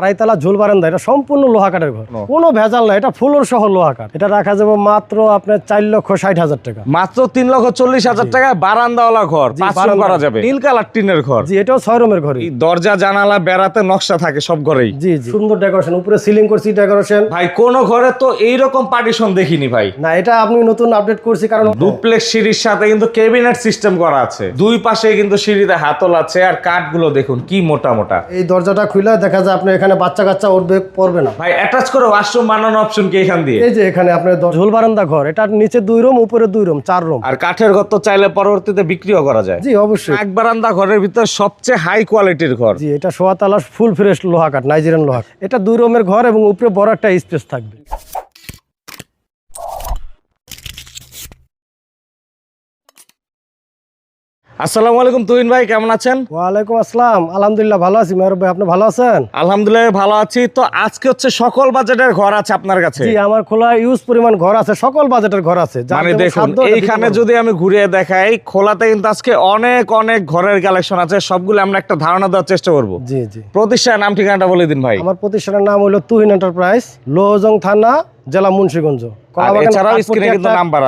আড়াইতলা ঝুল বারান্দা এটা সম্পূর্ণ লোহা কাঠের ঘর। নো। কোনো ভেজাল নাই এটা ফুলর সহ লোহা কাঠ এটা রাখা যাবে মাত্র আপনার চার লক্ষ ষাট হাজার টাকা। মাত্র তিন লক্ষ চল্লিশ হাজার টাকা বারান্দাওয়ালা ঘর। করা যাবে। নীল কালার টিনের ঘর। জি এটাও ছয় রুমের এই দরজা জানালা বেড়াতে নকশা থাকে সব ঘরেই। জি জি। সুন্দর ডেকোরেশন উপরে সিলিং করছি ডেকোরেশন। ভাই কোন ঘরে তো এইরকম পার্টিশন দেখিনি ভাই। না এটা আপনি নতুন আপডেট করছি কারণ ডুপ্লেক্স সিঁড়ির সাথে কিন্তু কেবিনেট সিস্টেম করা আছে। দুই পাশে কিন্তু সিঁড়িতে হাতল আছে আর কাঠগুলো দেখুন কি মোটা মোটা। এই দরজাটা খুলে দেখা যায় আপনি এখানে বাচ্চা কাচ্চা উঠবে পড়বে না। ভাই অ্যাটাচ করে ওয়াশরুম বানানো অপশন কি এখান দিয়ে? এই যে এখানে আপনার ঝোল ঝুল বারান্দা ঘর এটার নিচে দুই রুম উপরে দুই রুম চার রুম। আর কাঠের ঘর তো চাইলে পরবর্তীতে বিক্রিও করা যায়। জি অবশ্যই। এক বারান্দা ঘরের ভিতর সবচেয়ে হাই কোয়ালিটির ঘর। জি এটা সোয়াতালার ফুল ফ্রেশ লোহা কাঠ নাইজেরিয়ান লোহা এটা দুই রুমের ঘর এবং উপরে বড় একটা স্পেস থাকবে। আসসালামু আলাইকুম তুহিন ভাই কেমন আছেন? ওয়ালাইকুম আসসালাম। আলহামদুলিল্লাহ ভালো আছি। ভাই আপনি ভালো আছেন? আলহামদুলিল্লাহ ভালো আছি। তো আজকে হচ্ছে সকল বাজেটের ঘর আছে আপনার কাছে? জি আমার খোলা ইউজ পরিমাণ ঘর আছে সকল বাজেটের ঘর আছে। মানে দেখুন এইখানে যদি আমি ঘুরিয়ে দেখাই খোলাতে কিন্তু আজকে অনেক অনেক ঘরের কালেকশন আছে। সবগুলো আমরা একটা ধারণা দেওয়ার চেষ্টা করব। জি জি। প্রতিষ্ঠান নাম ঠিকানাটা বলে দিন ভাই। আমার প্রতিষ্ঠানের নাম হলো তুহিন এন্টারপ্রাইজ লোহজং থানা জেলা মুন্সিগঞ্জ।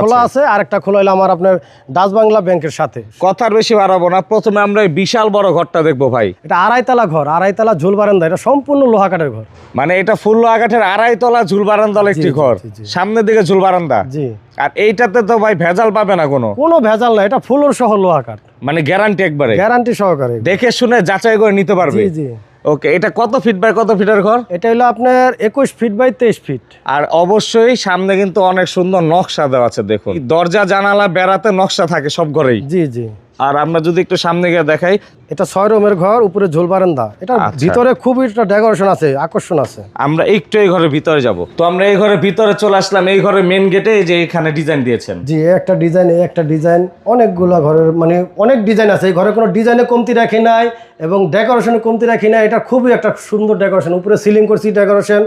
খোলা আছে। আর একটা খোলা হলো আমার আপনার ডাচ বাংলা ব্যাংকের সাথে। কথার বেশি বাড়াবো না প্রথমে আমরা বিশাল বড় ঘরটা দেখব ভাই। এটা আড়াইতলা ঘর আড়াইতলা ঝুল বারান্দা এটা সম্পূর্ণ লোহা কাঠের ঘর। মানে এটা ফুল আগাঠের আড়াই তলা ঝুল বারান্দাল একটি ঘর। সামনের দিকে ঝুল বারান্দা। জি। আর এইটাতে তো ভাই ভেজাল পাবে না কোনো। কোনো ভেজাল নাই এটা ফুলর সহ লোহা কাঠ। মানে গ্যারান্টি একবারে। গ্যারান্টি সহকারে। দেখে শুনে যাচাই করে নিতে পারবে। জি জি। ওকে এটা কত ফিট বাই কত ফিটের ঘর? এটা হলো আপনার একুশ ফিট বাই তেইশ ফিট আর অবশ্যই সামনে কিন্তু অনেক সুন্দর নকশা দেওয়া আছে দেখুন। দরজা জানালা বেড়াতে নকশা থাকে সব ঘরেই। জি জি। আর আমরা যদি একটু সামনে গিয়ে দেখাই এটা ছয় রুমের ঘর উপরে ঝোল বারান্দা। এটা আচ্ছা। ভিতরে খুবই একটা ডেকোরেশন আছে আকর্ষণ আছে। আমরা একটু এই ঘরের ভিতরে যাব। তো আমরা এই ঘরের ভিতরে চলে আসলাম এই ঘরের মেন গেটে যে এখানে ডিজাইন দিয়েছেন। জি একটা ডিজাইন এই একটা ডিজাইন অনেকগুলা ঘরের মানে অনেক ডিজাইন আছে। এই ঘরে কোনো ডিজাইনে কমতি রাখি নাই এবং ডেকোরেশনে কমতি রাখি নাই। এটা খুবই একটা সুন্দর ডেকোরেশন উপরে সিলিং করছি ডেকোরেশন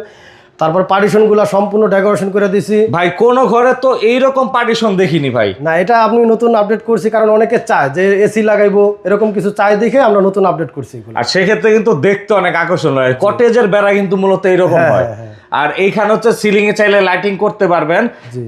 তারপর পার্টিশন পার্টিশনগুলো সম্পূর্ণ ডেকোরেশন করে দিছি। ভাই কোন ঘরে তো এইরকম পার্টিশন দেখিনি ভাই। না এটা আপনি নতুন আপডেট করছি কারণ অনেকে চায় যে এসি লাগাইবো এরকম কিছু চাই দেখে আমরা নতুন আপডেট করছি আর সেক্ষেত্রে কিন্তু দেখতে অনেক আকর্ষণ হয়। কটেজের বেড়া কিন্তু মূলত এইরকম হ্যাঁ, হয় হ্যাঁ, আর এইখানে হচ্ছে সিলিং এ চাইলে লাইটিং করতে পারবেন।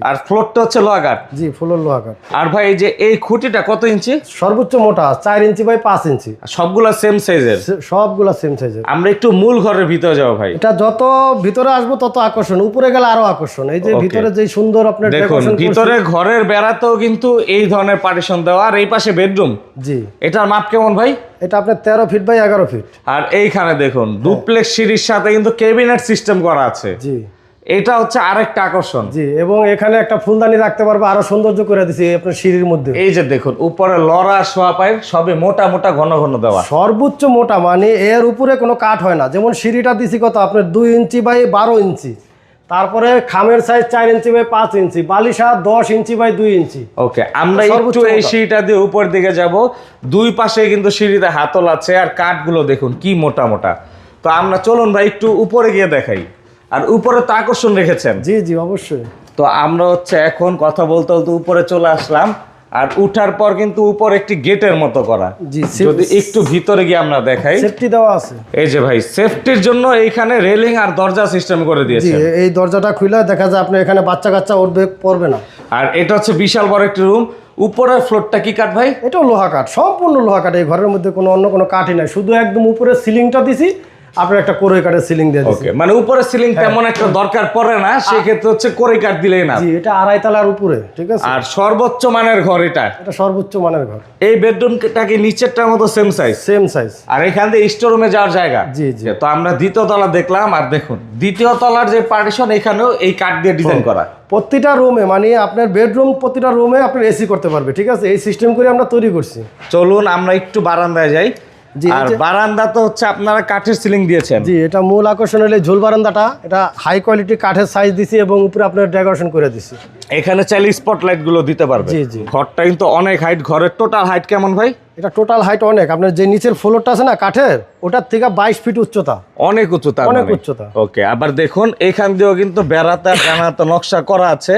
আর ফ্লোরটা হচ্ছে লোহাগার জি ফুলের লোহা কাঠ আর ভাই এই যে এই খুঁটিটা কত ইঞ্চি? সর্বোচ্চ মোটা চার ইঞ্চি বাই পাঁচ ইঞ্চি। সবগুলা সেম সাইজের সবগুলা সেম সাইজের আমরা একটু মূল ঘরের ভিতরে যাব ভাই। এটা যত ভিতরে আসব তত আকর্ষণ উপরে গেলে আরও আকর্ষণ। এই যে ভিতরে যে সুন্দর আপনার দেখুন ভিতরে ঘরের বেড়াতেও কিন্তু এই ধরনের পার্টিশন দেওয়া। আর এই পাশে বেডরুম জি। এটার মাপ কেমন ভাই? এটা আপনার তেরো ফিট বাই এগারো ফিট আর এইখানে দেখুন হ্যাঁ। ডুপ্লেক্স সিঁড়ির সাথে কিন্তু কেবিনেট সিস্টেম করা আছে। জি। এটা হচ্ছে আরেকটা আকর্ষণ। জি এবং এখানে একটা ফুলদানি রাখতে পারবে আরও সৌন্দর্য করে দিছি আপনার সিঁড়ির মধ্যে। এই যে দেখুন উপরে লড়া শোয়া পায়ের সবে মোটা মোটা ঘন ঘন দেওয়া। সর্বোচ্চ মোটা মানে এর উপরে কোনো কাঠ হয় না। যেমন সিঁড়িটা দিছি কত? আপনার দুই ইঞ্চি বাই বারো ইঞ্চি। তারপরে খামের সাইজ চার ইঞ্চি বাই পাঁচ ইঞ্চি বালিশা দশ ইঞ্চি বাই দুই ইঞ্চি। ওকে আমরা একটু এই সিঁড়িটা দিয়ে উপর দিকে যাব। দুই পাশে কিন্তু সিঁড়িতে হাতল আছে আর কাঠগুলো দেখুন কি মোটা মোটা। তো আমরা চলুন ভাই একটু উপরে গিয়ে দেখাই। আর উপরে তো আকর্ষণ রেখেছেন। জি জি অবশ্যই। তো আমরা হচ্ছে এখন কথা বলতে বলতে উপরে চলে আসলাম। আর উঠার পর কিন্তু উপর একটি গেটের মতো করা। যদি একটু ভিতরে গিয়ে আমরা দেখাই। সেফটি দেওয়া আছে। এই যে ভাই সেফটির জন্য এইখানে রেলিং আর দরজা সিস্টেম করে দিয়েছে। এই দরজাটা খুলে দেখা যায় আপনি এখানে বাচ্চা কাচ্চা উঠবে পড়বে না। আর এটা হচ্ছে বিশাল বড় একটি রুম উপরের ফ্লোরটা কি কাঠ ভাই? এটাও লোহা কাঠ সম্পূর্ণ লোহা কাঠ। এই ঘরের মধ্যে কোনো অন্য কোনো কাঠই নাই। শুধু একদম উপরে সিলিংটা দিছি আপনার একটা কাঠের সিলিং দিয়ে ওকে মানে উপরে সিলিং তেমন একটা দরকার পড়ে না সেক্ষেত্রে হচ্ছে করে কাঠ দিলেই না। জি এটা আড়াই তলার উপরে ঠিক আছে? আর সর্বোচ্চ মানের ঘর এটা? এটা সর্বোচ্চ মানের ঘর। এই বেডরুমটাকে নিচেরটার মতো সেম সাইজ সেম সাইজ আর এখান থেকে স্টোর রুমে যাওয়ার জায়গা? জি, জি। তো আমরা দ্বিতীয় তলা দেখলাম আর দেখুন দ্বিতীয় তলার যে পার্টিশন এখানেও এই কাঠ দিয়ে ডিজাইন করা। প্রতিটা রুমে মানে আপনার বেডরুম প্রতিটা রুমে আপনার এসি করতে পারবে ঠিক আছে? এই সিস্টেম করে আমরা তৈরি করছি। চলুন আমরা একটু বারান্দায় যাই। আর বারান্দা তো হচ্ছে আপনারা কাঠের সিলিং দিয়েছেন। জি এটা মূল আকর্ষণ হলে ঝোল বারান্দাটা। এটা হাই কোয়ালিটি কাঠের সাইজ দিছি এবং উপরে আপনার ডেকোরেশন করে দিছি। এখানে চাইলে স্পটলাইটগুলো দিতে পারবে জি, জি। ঘরটা কিন্তু অনেক হাইট ঘরের টোটাল হাইট কেমন ভাই? এটা টোটাল হাইট অনেক। আপনার যে নিচের ফ্লোরটা আছে না কাঠের ওটার থেকে বাইশ ফিট উচ্চতা। অনেক উচ্চতা অনেক উচ্চতা। ওকে আবার দেখুন এখান দিয়েও কিন্তু বেড়াতে জানাতে নকশা করা আছে।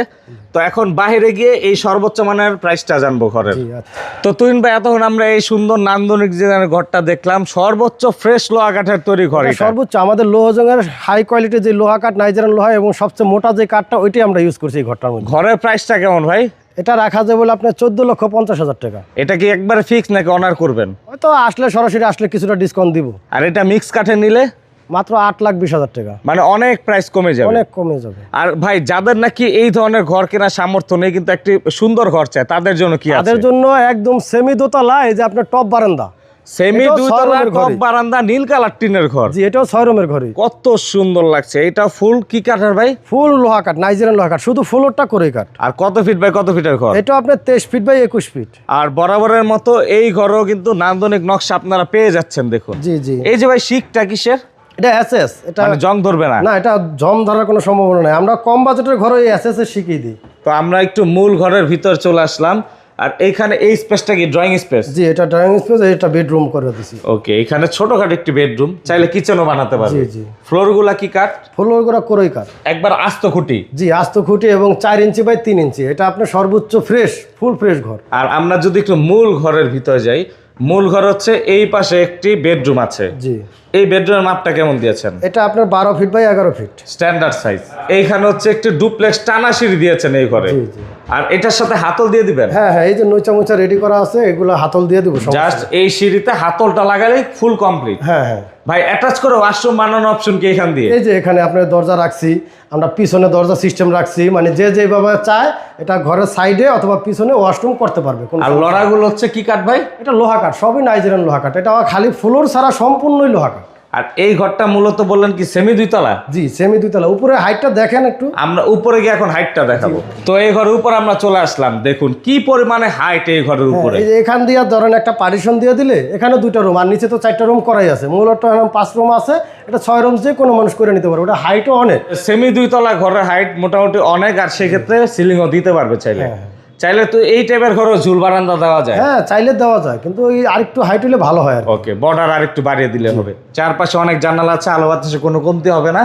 তো এখন বাইরে গিয়ে এই সর্বোচ্চ মানের প্রাইসটা জানব ঘরের। আচ্ছা। তো তুইন ভাই এতক্ষণ আমরা এই সুন্দর নান্দনিক ডিজাইনের ঘরটা দেখলাম সর্বোচ্চ ফ্রেশ লোহা কাঠের তৈরি ঘর। সর্বোচ্চ আমাদের লোহজঙ্গের হাই কোয়ালিটির যে লোহা কাঠ নাইজেরিয়ান লোহা এবং সবচেয়ে মোটা যে কাঠটা ওইটাই আমরা ইউজ করছি এই ঘরটার মধ্যে। ঘরের প্রাইসটা কেমন ভাই? এটা রাখা যায় বলে আপনার চোদ্দ লক্ষ পঞ্চাশ হাজার টাকা। এটা কি একবার ফিক্স নাকি অনার করবেন? হয়তো আসলে সরাসরি আসলে কিছুটা ডিসকাউন্ট দিব। আর এটা মিক্স কাঠে নিলে? মাত্র আট লাখ বিশ হাজার টাকা। মানে অনেক প্রাইস কমে যাবে। অনেক কমে যাবে। আর ভাই যাদের নাকি এই ধরনের ঘর কেনার সামর্থ্য নেই কিন্তু একটি সুন্দর ঘর চায় তাদের জন্য কি তাদের জন্য একদম সেমি দোতলা এই যে আপনার টপ বারান্দা। সেমি এটাও দুই ছয় তলার রুমের টপ ঘরই। বারান্দা নীল কালার টিনের ঘর। জি এটাও ছয় রুমের ঘরই কত সুন্দর লাগছে। এটা ফুল কি কাঠের ভাই? ফুল লোহা কাঠ নাইজেরিয়ান লোহা কাঠ। শুধু ফ্লোরটা করে কাঠ। আর কত ফিট বাই কত ফিটের ঘর? এটা আপনার তেইশ ফিট বাই একুশ ফিট। আর বরাবরের মতো এই ঘরও কিন্তু নান্দনিক নকশা আপনারা পেয়ে যাচ্ছেন দেখুন। জি জি। এই যে ভাই শিখটা কিসের? এটা এসএস এটা মানে জং ধরবে না? না এটা জম ধরার কোনো সম্ভাবনা নাই। আমরা কম বাজেটের ঘরে এসএস এর শিখিয়ে দিই। তো আমরা একটু মূল ঘরের ভিতর চলে আসলাম। আর এইখানে এই স্পেসটা কি ড্রয়িং স্পেস জি এটা ড্রয়িং স্পেস এটা বেডরুম করে দিছি। ওকে এখানে ছোটখাটো একটি বেডরুম চাইলে কিচেনও বানাতে পারবে। জি জি। ফ্লোরগুলা কি কাঠ? ফ্লোর করা করেই কাঠ। একবার আস্ত খুঁটি। জি আস্ত খুঁটি এবং চার ইঞ্চি বাই তিন ইঞ্চি। এটা আপনার সর্বোচ্চ ফ্রেশ ফুল ফ্রেশ ঘর। আর আমরা যদি একটু মূল ঘরের ভিতরে যাই মূল ঘর হচ্ছে এই পাশে একটি বেডরুম আছে। জি। এই বেডরুমের মাপটা কেমন দিয়েছেন? এটা আপনার বারো ফিট বাই এগারো ফিট স্ট্যান্ডার্ড সাইজ এইখানে হচ্ছে একটি ডুপ্লেক্স টানা সিঁড়ি দিয়েছেন এই ঘরে। জি জি। আর এটার সাথে হাতল দিয়ে দিবেন? হ্যাঁ হ্যাঁ এই যে নৈচা মোচা রেডি করা আছে এগুলো হাতল দিয়ে দেবো জাস্ট এই সিঁড়িতে হাতলটা লাগালেই ফুল কমপ্লিট হ্যাঁ হ্যাঁ। ভাই অ্যাটাচ করে ওয়াশরুম বানানো অপশন কি এখান দিয়ে? এই যে এখানে আপনার দরজা রাখছি আমরা পিছনে দরজা সিস্টেম রাখছি মানে যে যেভাবে চায় এটা ঘরের সাইডে অথবা পিছনে ওয়াশরুম করতে পারবে কোনো আর লড়াগুলো হচ্ছে কি কাঠ ভাই? এটা লোহা কাঠ সবই নাইজেরিয়ান লোহা কাঠ। এটা খালি ফ্লোর ছাড়া সম্পূর্ণই লোহা কাঠ। আর এই ঘরটা মূলত বললেন কি সেমি দুইতলা? জি সেমি দুতলা উপরে হাইটটা দেখেন একটু। আমরা উপরে গিয়ে এখন হাইটটা দেখাবো। তো এই ঘরের উপর আমরা চলে আসলাম। দেখুন কি পরিমাণে হাইট এই ঘরের হ্যাঁ, উপরে? এই যে এখান দিয়ে ধরেন একটা পার্টিশন দিয়ে দিলে এখানে দুইটা রুম আর নিচে তো চারটা রুম করাই আছে। মূলত এখন পাঁচ রুম আছে এটা ছয় রুম যে কোনো মানুষ করে নিতে পারবে। ওটা হাইটও অনেক। সেমি দুইতলা ঘরের হাইট মোটামুটি অনেক আর সেক্ষেত্রে সিলিংও দিতে পারবে চাইলে। হ্যাঁ, চাইলে তো এই টাইপের ঘরও ঝুল বারান্দা দেওয়া যায়। হ্যাঁ চাইলে দেওয়া যায় কিন্তু ওই আরেকটু হাইট হলে ভালো হয় ওকে বর্ডার আর একটু বাড়িয়ে দিলে হবে। চারপাশে অনেক জানালা আছে আলো বাতাসে কোনো কমতি হবে না।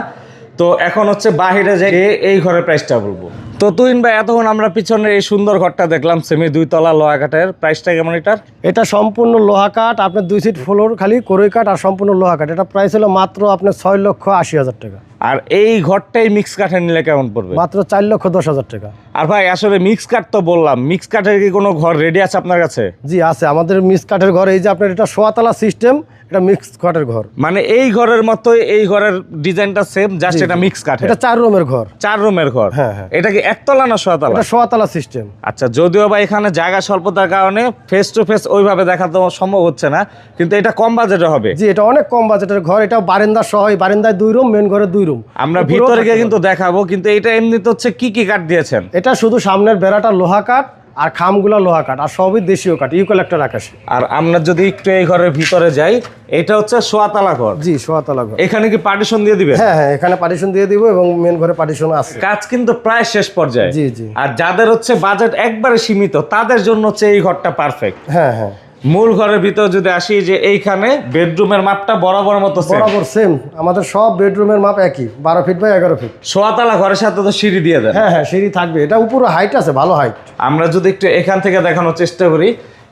তো এখন হচ্ছে বাহিরে যে এই ঘরের প্রাইসটা বলব। তো তুইন ভাই এতক্ষণ আমরা পিছনে এই সুন্দর ঘরটা দেখলাম সেমি দুই তলা লোহা কাঠের। প্রাইসটা কেমন এটার? এটা সম্পূর্ণ লোহা কাঠ আপনার দুই সিট ফ্লোর খালি করই কাঠ আর সম্পূর্ণ লোহা কাঠ। এটা প্রাইস হলো মাত্র আপনার ছয় লক্ষ আশি হাজার টাকা। আর এই ঘরটাই মিক্স কাঠের নিলে কেমন পড়বে? মাত্র চার লক্ষ দশ হাজার টাকা। আর ভাই আসলে মিক্স কাঠ তো বললাম। মিক্স কাঠের কি কোনো ঘর রেডি আছে আপনার কাছে? জি আছে। আমাদের মিক্স কাঠের ঘর এই যে আপনার এটা সোয়াতলা সিস্টেম এটা মিক্স কাঠের ঘর। মানে এই ঘরের মতোই এই ঘরের ডিজাইনটা সেম জাস্ট এটা মিক্স কাঠের। এটা চার রুমের ঘর। চার রুমের ঘর। হ্যাঁ, হ্যাঁ। এটা কি একতলা না ছয়তলা এটা সোয়াতলা সিস্টেম আচ্ছা যদিও বা এখানে জায়গা স্বল্পতার কারণে ফেস টু ফেস ওইভাবে দেখা তো সম্ভব হচ্ছে না কিন্তু এটা কম বাজেটে হবে। জি এটা অনেক কম বাজেটের ঘর। এটা বারান্দা সহ বারান্দায় দুই রুম মেন ঘরে দুই রুম আমরা ভিতরে গিয়ে কিন্তু দেখাবো কিন্তু এটা এমনিতে হচ্ছে কি কি কাঠ দিয়েছেন? এটা শুধু সামনের বেড়াটা লোহা কাঠ আর খামগুলো লোহা কাঠ আর সবই দেশীয় কাঠ ইউকালেক্টর আকাশে। আর আমরা যদি একটু এই ঘরের ভিতরে যাই এটা হচ্ছে সোয়াতলা ঘর। জি সোয়াতলা ঘর। এখানে কি পার্টিশন দিয়ে দিবে হ্যাঁ হ্যাঁ এখানে পার্টিশন দিয়ে দিব এবং মেন ঘরে পার্টিশন আছে। কাজ কিন্তু প্রায় শেষ পর্যায়ে। জি জি। আর যাদের হচ্ছে বাজেট একবারে সীমিত তাদের জন্য হচ্ছে এই ঘরটা পারফেক্ট হ্যাঁ হ্যাঁ। মূল ঘরের ভিতর যদি আসি যে এইখানে বেডরুমের মাপটা বরাবর মতো। বরাবর সেম আমাদের সব বেডরুমের মাপ একই বারো ফিট বাই এগারো ফিট সোয়াতলা ঘরের সাথে তো সিঁড়ি দিয়ে দেয় হ্যাঁ হ্যাঁ সিঁড়ি থাকবে। এটা উপরে হাইট আছে ভালো হাইট আমরা যদি একটু এখান থেকে দেখানোর চেষ্টা করি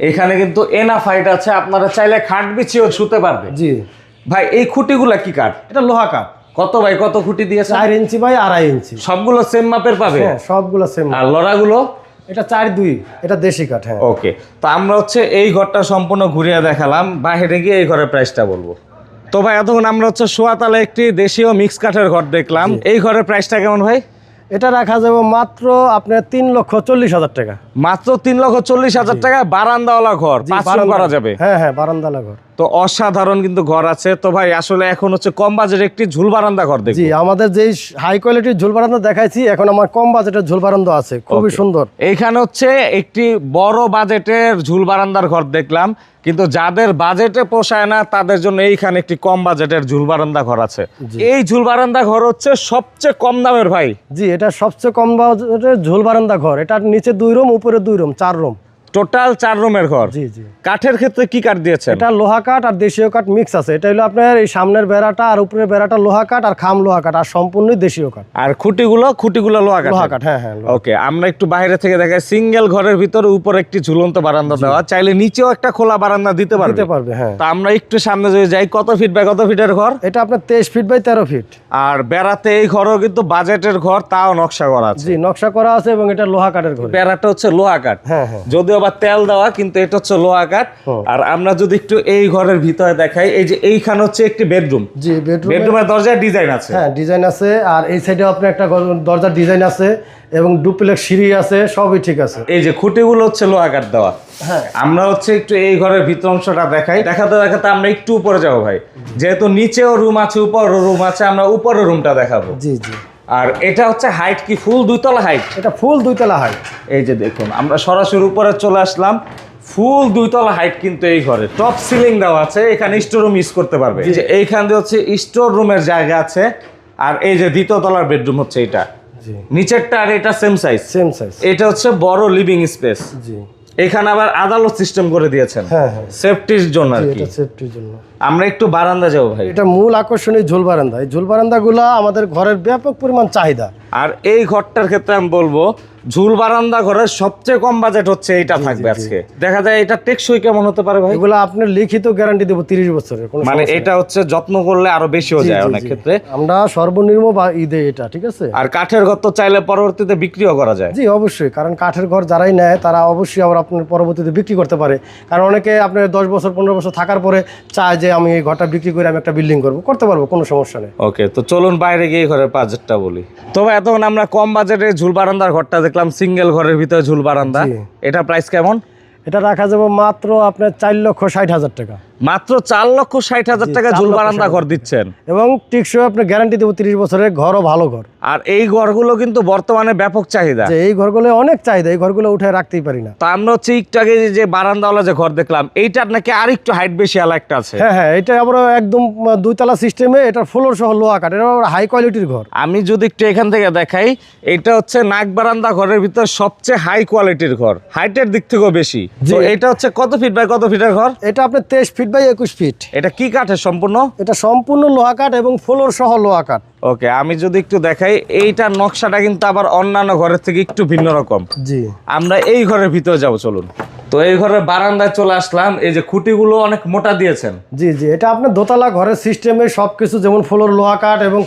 এখানে কিন্তু এনাফ হাইট আছে আপনারা চাইলে খাট বিছিয়েও শুতে পারবে জি। ভাই এই খুঁটিগুলা কি কাঠ? এটা লোহা কাঠ। কত ভাই কত খুঁটি দিয়েছে চার ইঞ্চি বাই আড়াই ইঞ্চি। সবগুলো সেম মাপের পাবে? হ্যাঁ সবগুলো সেম আর লড়াগুলো? এটা চার দুই এটা দেশি কাঠ হ্যাঁ। ওকে তো আমরা হচ্ছে এই ঘরটা সম্পূর্ণ ঘুরিয়ে দেখালাম। বাইরে গিয়ে এই ঘরের প্রাইসটা বলব। তো ভাই এতক্ষণ আমরা হচ্ছে সোয়াতালে একটি দেশীয় মিক্স কাঠের ঘর দেখলাম। এই ঘরের প্রাইসটা কেমন ভাই? এটা রাখা যাবে মাত্র আপনার তিন লক্ষ চল্লিশ হাজার টাকা। মাত্র তিন লক্ষ চল্লিশ হাজার টাকা বারান্দাওয়ালা ঘর করা যাবে। হ্যাঁ হ্যাঁ বারান্দাওয়ালা ঘর। তো অসাধারণ কিন্তু ঘর আছে। তো ভাই আসলে এখন হচ্ছে কম বাজেট একটি ঝুল বারান্দা ঘর দেখি আমাদের যেই হাই কোয়ালিটির ঝুল বারান্দা দেখাইছি এখন আমার কম বাজেটের ঝুল বারান্দা আছে। খুবই সুন্দর। এইখানে হচ্ছে একটি বড় বাজেটের ঝুল বারান্দার ঘর দেখলাম। কিন্তু যাদের বাজেটে পোষায় না তাদের জন্য এইখানে একটি কম বাজেটের ঝুল বারান্দা ঘর আছে। এই ঝুল বারান্দা ঘর হচ্ছে সবচেয়ে কম দামের ভাই। জি এটা সবচেয়ে কম বাজেটের ঝুল বারান্দা ঘর। এটার নিচে দুই রুম উপরে দুই রুম চার রুম। টোটাল চার রুমের ঘর। জি জি। কাঠের ক্ষেত্রে কি কাঠ দিয়েছেন? এটা লোহা কাঠ আর দেশীয় কাঠ মিক্স আছে। এটা হলো আপনার এই সামনের বেড়াটা আর উপরের বেড়াটা লোহা কাঠ আর খাম লোহা কাঠ আর সম্পূর্ণই দেশীয় কাঠ। আর খুঁটিগুলো খুঁটিগুলো লোহা কাঠ লোহা কাঠ হ্যাঁ হ্যাঁ ওকে আমরা একটু বাইরে থেকে দেখাই। সিঙ্গেল ঘরের ভিতরে উপরে একটি ঝুলন্ত বারান্দা দেওয়া। চাইলে নিচেও একটা খোলা বারান্দা দিতে পারবে। দিতে পারবে হ্যাঁ। তা আমরা একটু সামনে যদি যাই কত ফিট বাই কত ফিটের ঘর? এটা আপনার তেইশ ফিট বাই তেরো ফিট আর বেড়াতে এই ঘরও কিন্তু বাজেটের ঘর তাও নকশা করা আছে। জি নকশা করা আছে এবং এটা লোহা কাঠের ঘর। বেড়াটা হচ্ছে লোহা কাঠ। হ্যাঁ হ্যাঁ। যদিও বা তেল দেওয়া কিন্তু এটা হচ্ছে লোহা কাঠ আর আমরা যদি একটু এই ঘরের ভিতরে দেখাই এই যে এইখানে হচ্ছে একটি বেডরুম। জি বেডরুম বেডরুমের দরজায় ডিজাইন আছে। হ্যাঁ ডিজাইন আছে আর এই সাইডে আপনার একটা দরজার ডিজাইন আছে এবং ডুপ্লেক্স সিঁড়ি আছে সবই ঠিক আছে। এই যে খুঁটিগুলো হচ্ছে লোহা কাঠ দেওয়া। হ্যাঁ। আমরা হচ্ছে একটু এই ঘরের ভিতর অংশটা দেখাই। দেখাতে দেখাতে আমরা একটু উপরে যাব ভাই। যেহেতু নিচেও রুম আছে উপরও রুম আছে আমরা উপরের রুমটা দেখাবো। জি জি। আর এটা হচ্ছে হাইট কি? ফুল দুইতলা হাইট এটা ফুল দুইতলা হাইট এই যে দেখুন আমরা সরাসরি উপরে চলে আসলাম। ফুল দুইতলা হাইট কিন্তু এই ঘরে। টপ সিলিং দেওয়া আছে এখানে স্টোর রুম ইউজ করতে পারবে। এই যে এইখান দিয়ে হচ্ছে স্টোর রুমের জায়গা আছে আর এই যে দ্বিতীয় তলার বেডরুম হচ্ছে এটা। জি। নিচেরটা আর এটা সেম সাইজ সেম সাইজ এটা হচ্ছে বড় লিভিং স্পেস জি। এখানে আবার আদালত সিস্টেম করে দিয়েছেন। হ্যাঁ হ্যাঁ। সেফটির জন্য আর কি। এটা সেফটির জন্য। আমরা একটু বারান্দা যাব ভাই। এটা মূল আকর্ষণীয় ঝুল বারান্দা। এই ঝুল বারান্দাগুলো আমাদের ঘরের ব্যাপক পরিমাণ চাহিদা। আর এই ঘরটার ক্ষেত্রে আমি বলব ঝুল বারান্দা ঘরের সবচেয়ে কম বাজেট হচ্ছে এটা থাকবে আজকে। দেখা যায় এটা টেকসই কেমন হতে পারে ভাই? এগুলো আপনার লিখিত গ্যারান্টি দেবো তিরিশ বছরের মানে এটা হচ্ছে যত্ন করলে আরও বেশিও যায় অনেক ক্ষেত্রে। আমরা সর্বনিম্ন বা ঈদে এটা ঠিক আছে? আর কাঠের ঘর তো চাইলে পরবর্তীতে বিক্রিও করা যায়। জি অবশ্যই। কারণ কাঠের ঘর যারাই নেয় তারা অবশ্যই আবার আপনার পরবর্তীতে বিক্রি করতে পারে। কারণ অনেকে আপনার দশ বছর পনেরো বছর থাকার পরে চায় যে আমি এই ঘরটা বিক্রি করে আমি একটা বিল্ডিং করব। করতে পারব কোনো সমস্যা নেই। ওকে তো চলুন বাইরে গিয়ে ঘরের বাজেটটা বলি। তবে এতক্ষণ আমরা কম বাজেটে ঝুল বারান্দার ঘরটা দেখলাম সিঙ্গেল ঘরের ভিতরে ঝুল বারান্দা। এটা প্রাইস কেমন? এটা রাখা যাবে মাত্র আপনার চার লক্ষ ষাট হাজার টাকা। মাত্র চার লক্ষ ষাট হাজার টাকা ঝুল বারান্দা ঘর দিচ্ছেন। এবং টিকসই আপনার গ্যারান্টি দেবো তিরিশ বছরের ঘরও ভালো ঘর। আর এই ঘরগুলো কিন্তু বর্তমানে ব্যাপক চাহিদা। এই ঘরগুলো অনেক চাহিদা এই ঘরগুলো উঠে রাখতেই পারি না। তো আমরা হচ্ছে একটু আগে যে- বারান্দাওয়ালা যে ঘর দেখলাম এইটার নাকি আর একটু হাইট বেশি আলা একটা আছে? হ্যাঁ হ্যাঁ এটা আবার একদম দুইতলা সিস্টেমে এটা ফ্লোর সহ লোহা কাঠ এটা হাই কোয়ালিটির ঘর। আমি যদি একটু এখান থেকে দেখাই এটা হচ্ছে নাক বারান্দা ঘরের ভিতর সবচেয়ে হাই কোয়ালিটির ঘর হাইটের দিক থেকেও বেশি। তো এটা হচ্ছে কত ফিট বাই কত ফিটের ঘর? এটা আপনার তেইশ ফিট বাই একুশ ফিট। এটা কি কাঠের সম্পূর্ণ? এটা সম্পূর্ণ লোহা কাঠ এবং ফ্লোর সহ লোহা কাঠ। ওকে আমি যদি একটু দেখাই এইটার নকশাটা কিন্তু আবার অন্যান্য ঘরের থেকে একটু ভিন্ন রকম। জি। আমরা এই ঘরের ভিতরে যাব চলুন। তো এই ঘরের বারান্দায় চলে আসলাম এই যে খুঁটিগুলো অনেক মোটা দিয়েছেন। জি জি এটা আপনার দোতলা ঘরের সিস্টেমে সব কিছু যেমন ফ্লোর লোহা কাঠ এবং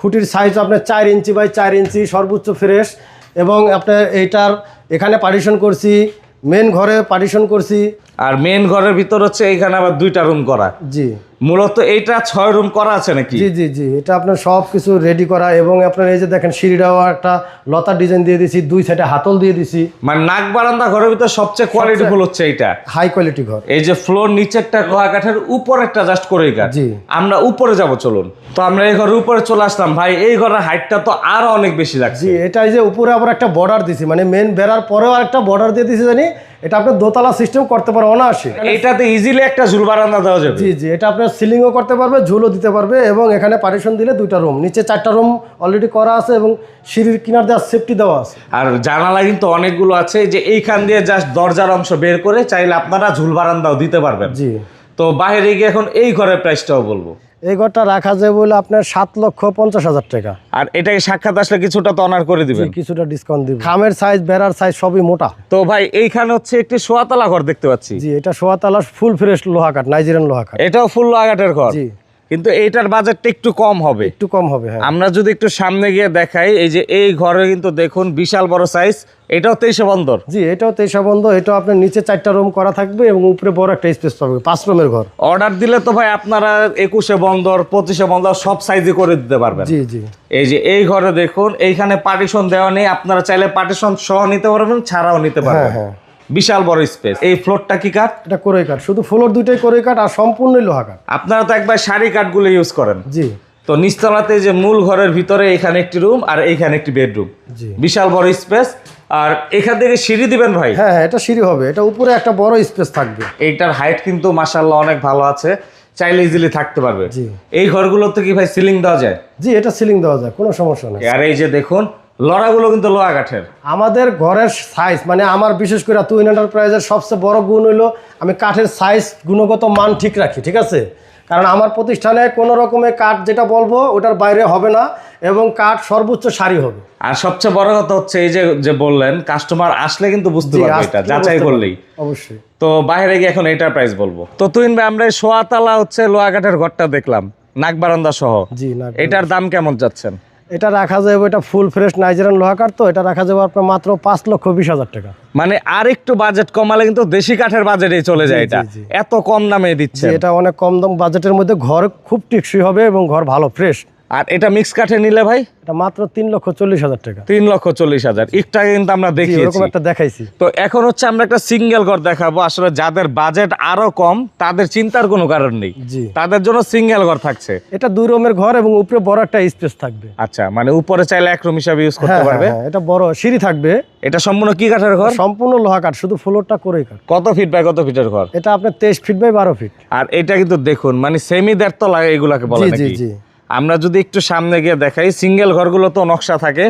খুঁটির সাইজ আপনার চার ইঞ্চি বাই চার ইঞ্চি সর্বোচ্চ ফ্রেশ এবং আপনার এইটার এখানে পার্টিশন করছি মেন ঘরে পার্টিশন করছি আর মেন ঘরের ভিতর হচ্ছে এইখানে আবার দুইটা রুম করা। জি। মূলত এইটা ছয় রুম করা আছে নাকি? জি জি জি এটা আপনার সব কিছু রেডি করা এবং আপনার এই যে দেখেন সিঁড়িটাও একটা লতার ডিজাইন দিয়ে দিছি দুই সাইডে হাতল দিয়ে দিছি। মানে নাক বারান্দা ঘরের ভিতর সবচেয়ে কোয়ালিটিফুল হচ্ছে এইটা। হাই কোয়ালিটি ঘর। এই যে ফ্লোর নিচেরটা লোহা কাঠের উপরেরটা জাস্ট করে কাঠ। জি। আমরা উপরে যাব চলুন। তো আমরা এই ঘরের উপরে চলে আসলাম। ভাই এই ঘরের হাইটটা তো আরও অনেক বেশি লাগছে। জি এটা এই যে উপরে আবার একটা বর্ডার দিছি মানে মেন বেড়ার পরেও একটা বর্ডার দিয়ে দিছি জানি এটা আপনার দোতলা সিস্টেম করতে পারে অনায়াসে। এটাতে ইজিলি একটা ঝুল বারান্দা দেওয়া যাবে। জি জি এটা আপনার সিলিংও করতে পারবে ঝুলও দিতে পারবে এবং এখানে পার্টিশন দিলে দুইটা রুম নিচে চারটা রুম অলরেডি করা আছে এবং সিঁড়ির কিনার দেওয়া সেফটি দেওয়া আছে। আর জানালা কিন্তু অনেকগুলো আছে যে এইখান দিয়ে জাস্ট দরজার অংশ বের করে চাইলে আপনারা ঝুল বারান্দাও দিতে পারবেন। জি। তো বাইরে গিয়ে এখন এই ঘরের প্রাইসটাও বলব। এই ঘরটা রাখা যায় বলে আপনার সাত লক্ষ পঞ্চাশ হাজার টাকা। আর এটাকে সাক্ষাৎ আসলে কিছুটা তো অনার করে দিবে দিবেন কিছুটা ডিসকাউন্ট দিবে। খামের সাইজ বেড়ার সাইজ সবই মোটা। তো ভাই এইখানে হচ্ছে একটি সোয়াতলা ঘর দেখতে পাচ্ছি। জি এটা সোয়াতলা ফুল ফ্রেশ লোহা কাঠ নাইজেরিয়ান লোহা কাঠ এটাও ফুল আগাটের ঘর। জি। কিন্তু এইটার বাজেটটা একটু কম হবে। একটু কম হবে হ্যাঁ। আমরা যদি একটু সামনে গিয়ে দেখাই এই যে এই ঘরে কিন্তু দেখুন বিশাল বড় সাইজ এটাও তেইশে বন্দর। জি এটাও তেইশা বন্ধ এটাও আপনার নিচে চারটা রুম করা থাকবে এবং উপরে বড় একটা স্পেস পাবে পাঁচ রুমের ঘর। অর্ডার দিলে তো ভাই আপনারা একুশে বন্দর পঁচিশে বন্দর সব সাইজে করে দিতে পারবেন। জি জি। এই যে এই ঘরে দেখুন এইখানে পার্টিশন দেওয়া নেই আপনারা চাইলে পার্টিশন সহ নিতে পারবেন ছাড়াও নিতে হ্যাঁ পারবেন। হ্যাঁ। বিশাল বড় স্পেস এই ফ্লোরটা কি কাঠ? এটা কোরই কাঠ। শুধু ফ্লোর দুইটাই কোরই কাঠ আর সম্পূর্ণই লোহা কাঠ। আপনারা তো একবার শাড়ি কাঠগুলো ইউজ করেন। জি। তো নিচতলাতে যে মূল ঘরের ভিতরে এখানে একটি রুম আর এইখানে একটি বেডরুম জি। বিশাল বড় স্পেস আর এখান থেকে সিঁড়ি দিবেন ভাই? হ্যাঁ হ্যাঁ এটা সিঁড়ি হবে। এটা উপরে একটা বড় স্পেস থাকবে। এইটার হাইট কিন্তু মাসাল্লাহ অনেক ভালো আছে। চাইলে ইজিলি থাকতে পারবে। জি। এই ঘরগুলোতে কি ভাই সিলিং দেওয়া যায়? জি এটা সিলিং দেওয়া যায় কোনো সমস্যা নেই। আর এই যে দেখুন লড়াগুলো কিন্তু লোহা কাঠের। আমাদের ঘরের সাইজ মানে আমার বিশেষ করে তুইন এন্টারপ্রাইজের সবচেয়ে বড় গুণ হলো আমি কাঠের সাইজ গুণগত মান ঠিক রাখি ঠিক আছে? কারণ আমার প্রতিষ্ঠানে কোনো রকমের কাঠ যেটা বলব ওটার বাইরে হবে না এবং কাঠ সর্বোচ্চ সারি হবে। আর সবচেয়ে বড় কথা হচ্ছে এই যে যে বললেন কাস্টমার আসলে কিন্তু বুঝতে পারবে এটা যাচাই করলেই। অবশ্যই। তো বাইরে গিয়ে এখন এটার প্রাইস বলব। তো তুইন ভাই আমরা সোয়াতালা হচ্ছে লোহা কাঠের ঘরটা দেখলাম নাক বারান্দা সহ। জি এটার দাম কেমন যাচ্ছেন? এটা রাখা যাবে এটা ফুল ফ্রেশ নাইজেরিয়ান লোহা কাঠ তো এটা রাখা যাবে আপনার মাত্র পাঁচ লক্ষ বিশ হাজার টাকা। মানে আর একটু বাজেট কমালে কিন্তু দেশি কাঠের বাজেটে চলে যায় এটা। এত কম দামে দিচ্ছে এটা অনেক কম দাম বাজেটের মধ্যে ঘর খুব টেকসই হবে এবং ঘর ভালো ফ্রেশ আর এটা মিক্স কাঠে নিলে ভাই? এটা মাত্র তিন লক্ষ চল্লিশ হাজার টাকা। তিন লক্ষ চল্লিশ হাজার। একটু কিন্তু আমরা দেখিয়েছি। একটা দেখাইছি। তো এখন হচ্ছে আমরা একটা সিঙ্গেল ঘর দেখাবো। আসলে যাদের বাজেট আরও কম তাদের চিন্তার কোনো কারণ নেই। তাদের জন্য সিঙ্গেল ঘর থাকছে। এটা দুই রুমের ঘর এবং উপরে বড় একটা স্পেস থাকবে। আচ্ছা মানে উপরে চাইলে এক রুম হিসাবে ইউজ করতে হ্যাঁ পারবে। হ্যাঁ, এটা বড় সিঁড়ি থাকবে। এটা সম্পূর্ণ কি কাঠের ঘর? সম্পূর্ণ লোহা কাঠ শুধু ফ্লোরটা করেই কাঠ। কত ফিট বাই কত ফিটের ঘর? এটা আপনার তেইশ ফিট বাই বারো ফিট আর এটা কিন্তু দেখুন মানে সেমি দেড় তলা এগুলাকে বলে জি জি। আমরা যদি একটু সামনে গিয়ে দেখাই সিঙ্গেল ঘরগুলো তো নকশা থাকে।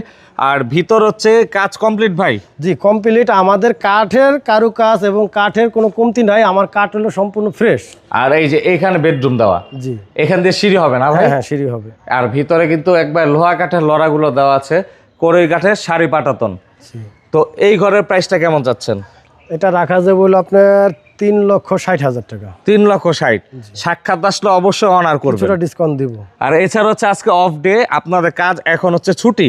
আর ভিতর হচ্ছে কাজ কমপ্লিট ভাই? জি কমপ্লিট। আমাদের কাঠের কারুকাজ এবং কাঠের কোনো কমতি নাই আমার কাঠ হলো সম্পূর্ণ ফ্রেশ। আর এই যে এখানে বেডরুম দেওয়া? জি। এখান দিয়ে সিঁড়ি হবে না ভাই? হ্যাঁ হ্যাঁ সিঁড়ি হবে। আর ভিতরে কিন্তু একবার লোহা কাঠের লড়াগুলো দেওয়া আছে করই কাঠের শাড়ি পাটাতন। তো এই ঘরের প্রাইসটা কেমন যাচ্ছেন এটা রাখা যাবে হলো আপনার তিন লক্ষ ষাট হাজার টাকা। তিন লক্ষ ষাট। সাক্ষাৎ আসলে অবশ্যই অনার করবে ডিসকাউন্ট দিব। আর এছাড়া হচ্ছে আজকে অফ ডে আপনাদের কাজ এখন হচ্ছে ছুটি।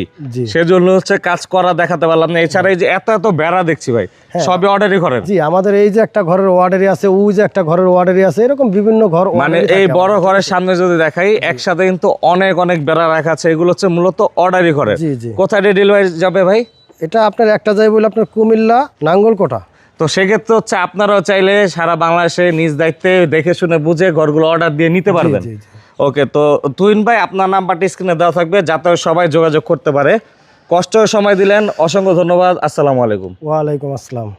সেজন্য হচ্ছে কাজ করা দেখাতে পারলাম না। এছাড়া এই যে এত এত বেড়া দেখছি ভাই সবই অর্ডারই করেন জি আমাদের এই যে একটা ঘরের ওয়ার্ডারি আছে ওই যে একটা ঘরের ওয়ার্ডারি আছে এরকম বিভিন্ন ঘর মানে এই বড় ঘরের সামনে যদি দেখাই একসাথে কিন্তু অনেক অনেক বেড়া রাখা আছে। এগুলো হচ্ছে মূলত অর্ডারই করে। কোথায় ডেলিভারি যাবে ভাই? এটা আপনার একটা যাই বলে আপনার কুমিল্লা নাঙ্গলকোটা। তো সেক্ষেত্রে হচ্ছে আপনারাও চাইলে সারা বাংলাদেশে নিজ দায়িত্বে দেখে শুনে বুঝে ঘরগুলো অর্ডার দিয়ে নিতে পারবেন। ওকে তো তুইন ভাই আপনার নাম্বারটি স্ক্রিনে দেওয়া থাকবে যাতে সবাই যোগাযোগ করতে পারে। কষ্ট সময় দিলেন অসংখ্য ধন্যবাদ আসসালামু আলাইকুম। ওয়ালাইকুম আসসালাম।